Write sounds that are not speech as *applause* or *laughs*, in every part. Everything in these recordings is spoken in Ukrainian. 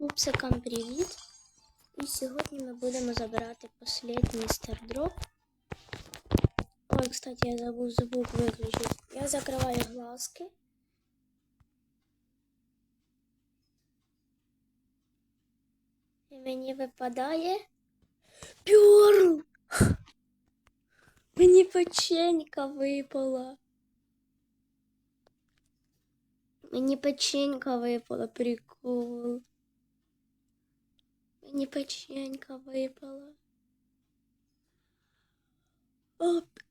Пупсикам привіт! І сьогодні ми будемо забирати останній стардроп. Ой, кстати, я забув звук виключити. Я закриваю глазки. І мені випадає пюрл. *laughs* Мені печенька випала. Мені печенька випала, прикол. Мені печенька випала. А, п-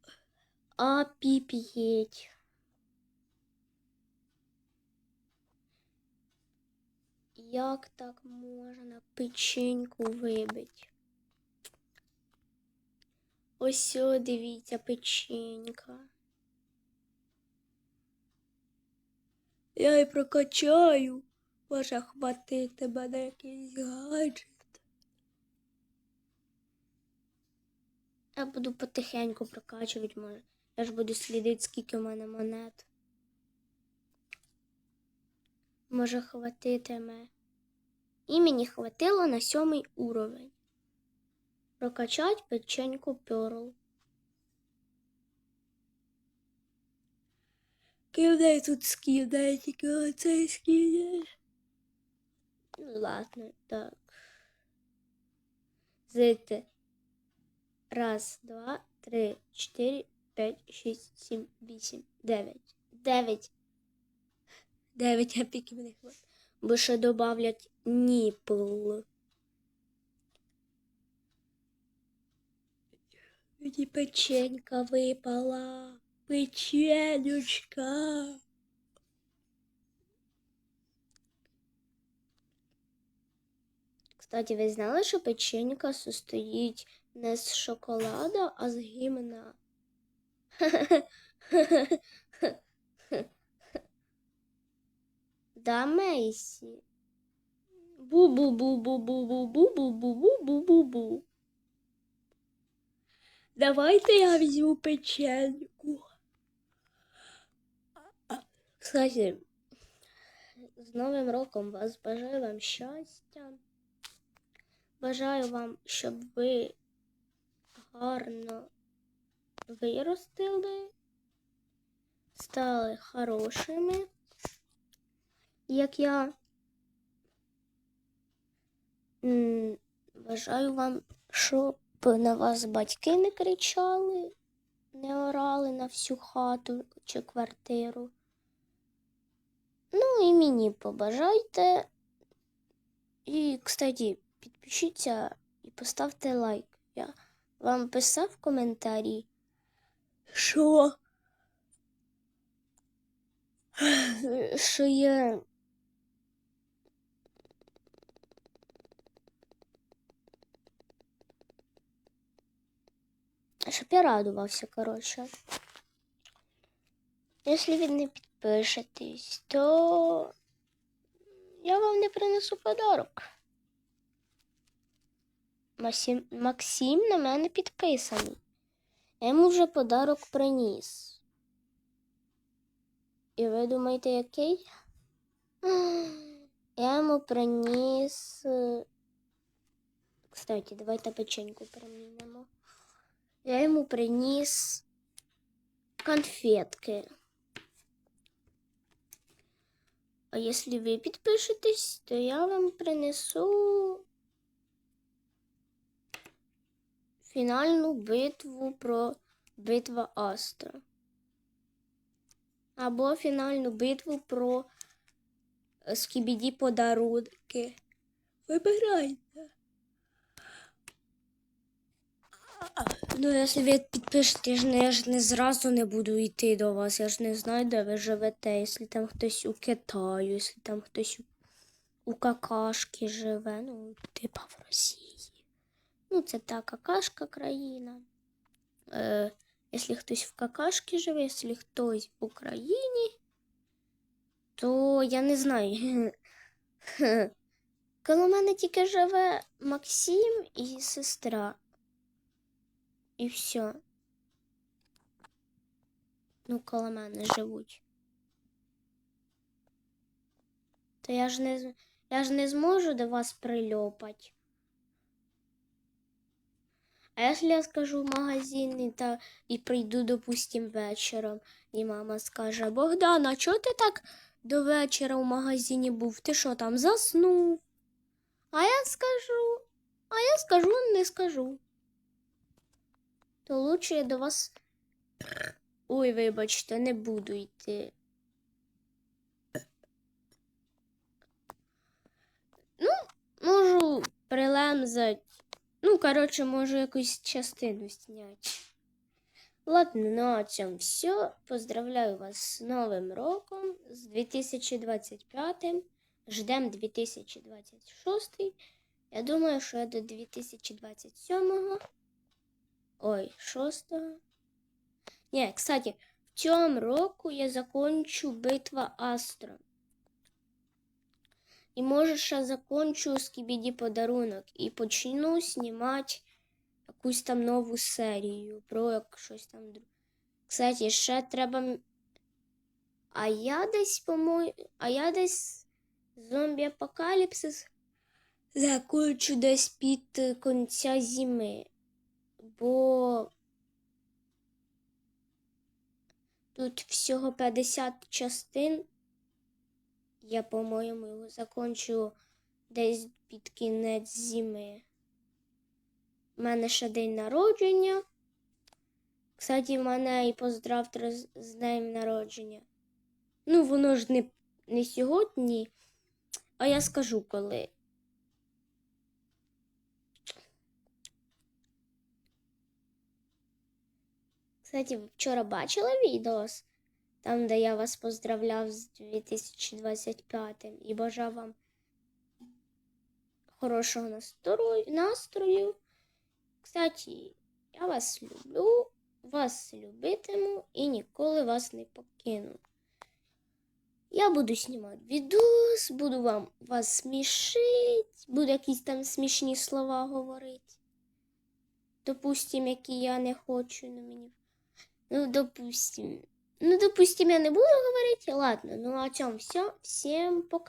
а піп'єть. Як так можна печеньку вибити? Ось о, дивіться, печенька. Я і прокачаю. Може хватити мене якийсь гаджет. Я буду потихеньку прокачувати, може. Я ж буду слідити, скільки в мене монет. Може хватитиме. І мені хватило на сьомий уровень. Прокачать печеньку перл. Кидай тут скидай, тільки оцей скидаєш. Ну ладно, так. Зити. Раз, два, три, чотири, п'ять, шість, сім, вісім, дев'ять. Дев'ять. Дев'ять епіків не. Бо ще добавлять ніпл. Мені печенька випала. Печенючка. Кстати, ви знали, що печенька состоїть не з шоколада, а з гімна? *laughs* Да, Мейсі. Бу-бу-бу-бу-бу-бу-бу-бу-бу-бу-бу-бу-бу. Давайте я візьму печеньку. Кстати, з Новим роком вас бажаю вам щастя. Бажаю вам, щоб ви гарно виростили, стали хорошими, як я. Бажаю вам, щоб на вас батьки не кричали, не орали на всю хату чи квартиру. Ну і мені побажайте. І, кстати, підпишіться і поставте лайк. Я вам писав в коментарі, що, що я. Щоб я радувався, коротше. Якщо ви не підпишетесь, то я вам не принесу подарок. Максим, на мене підписаний. Я йому вже подарок приніс. І ви думаєте, який? Я йому приніс. е, Кстати, давайте печеньку перемінимо. Я йому приніс конфетки. А если вы підпишетесь, то я вам принесу фінальну битву про битва Астра. Або фінальну битву про е, скібіді подарунки. Вибирайте. Ну, якщо ви підпишете, я ж не, зразу не буду йти до вас. Я ж не знаю, де ви живете. Якщо там хтось у Китаю, якщо там хтось у какашки живе, ну, типа в Росії. Ну, це та какашка країна. Е, якщо хтось в какашки живе, якщо хтось в Україні, то я не знаю. *laughs* Коло мене тільки живе Максим і сестра. І все. Ну, коло мене живуть. То я ж не Я ж не зможу до вас прильопати. А якщо я скажу в магазин і, та, і прийду, допустим, вечором, і мама скаже, Богдан, а чого ти так до вечора в магазині був? Ти що там заснув? А я скажу, а я скажу, не скажу. То лучше я до вас. Ой, вибачте, не буду йти. Ну, можу прилемзать. Ну, коротше, можу якусь частину зняти. Ладно, на цьому все. Поздравляю вас з Новим роком, з 2025. Ждем 2026. Я думаю, що я до 2027. Ой, 6. Ні, кстати, в цьому року я закончу битва Астро. І може ще закончу скібіді подарунок і почну знімати якусь там нову серію про як щось там. Кстати, ще треба. А я десь, по-моєму, а я десь зомбі апокаліпсис закончу десь під кінця зими. Бо тут всього 50 частин. Я, по-моєму, його закончу десь під кінець зими. У мене ще день народження. Кстати, в мене і поздравте з днем народження. Ну, воно ж не, не сьогодні, а я скажу коли. Кстати, вчора бачила відео, там, де я вас поздравляв з 2025 і бажав вам хорошого настрою. настрою. Кстати, я вас люблю, вас любитиму і ніколи вас не покину. Я буду знімати відос, буду вам вас смішити, буду якісь там смішні слова говорити. Допустим, які я не хочу, ну мені. Ну, допустим. Ну, допустим, я не буду говорити. Ладно, ну о цьому все. Всім пока.